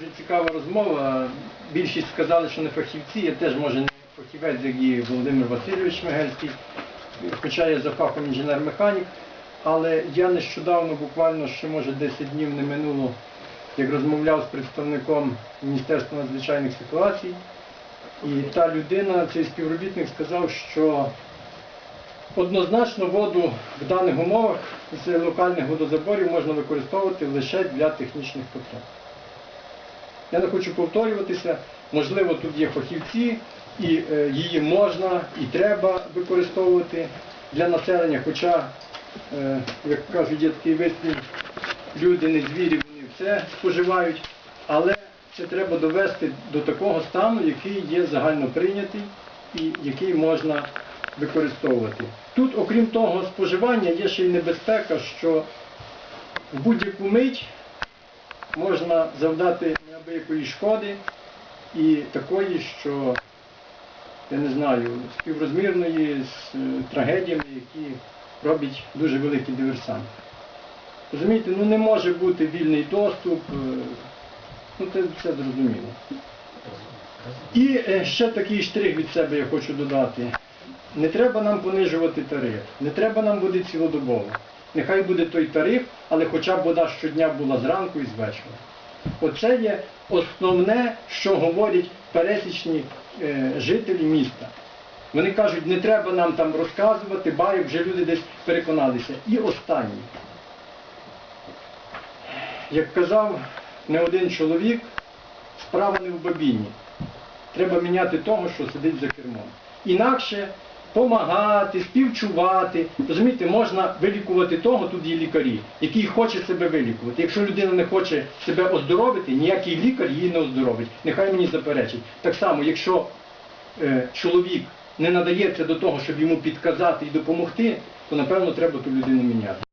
Дуже цікава розмова. Більшість сказали, що не фахівці. Я теж може не фахівець, як і Володимир Васильович Шмигельський, хоча я за фахом інженер-механік. Але я нещодавно, буквально ще може 10 днів не минуло, як розмовляв з представником Міністерства надзвичайних ситуацій. І та людина, цей співробітник, сказав, що однозначно воду в даних умовах з локальних водозаборів можна використовувати лише для технічних потреб. Я не хочу повторюватися, можливо, тут є фахівці, і е, її можна і треба використовувати для населення, хоча, е, як кажуть, є такий вислів, люди не звірі, вони все споживають, але це треба довести до такого стану, який є загально прийнятий і який можна використовувати. Тут, окрім того споживання, є ще й небезпека, що в будь-яку мить можна завдати неабиякої шкоди і такої, що, я не знаю, співрозмірної з е, трагедіями, які роблять дуже великі диверсанти. Розумієте, ну не може бути вільний доступ, е, ну це все зрозуміло. І е, ще такий штрих від себе я хочу додати. Не треба нам понижувати тариф, не треба нам води цілодобово. Нехай буде той тариф, але хоча б вода щодня була зранку і з вечора. Оце є основне, що говорять пересічні е, жителі міста. Вони кажуть, не треба нам там розказувати, байок, вже люди десь переконалися. І останнє. Як казав не один чоловік, справа не в бабіні. Треба міняти того, що сидить за кермом. Інакше помагати, співчувати. Розумієте, можна вилікувати того, тут є лікарі, який хоче себе вилікувати. Якщо людина не хоче себе оздоровити, ніякий лікар її не оздоровить. Нехай мені заперечить. Так само, якщо е, чоловік не надається до того, щоб йому підказати і допомогти, то напевно треба ту людину міняти.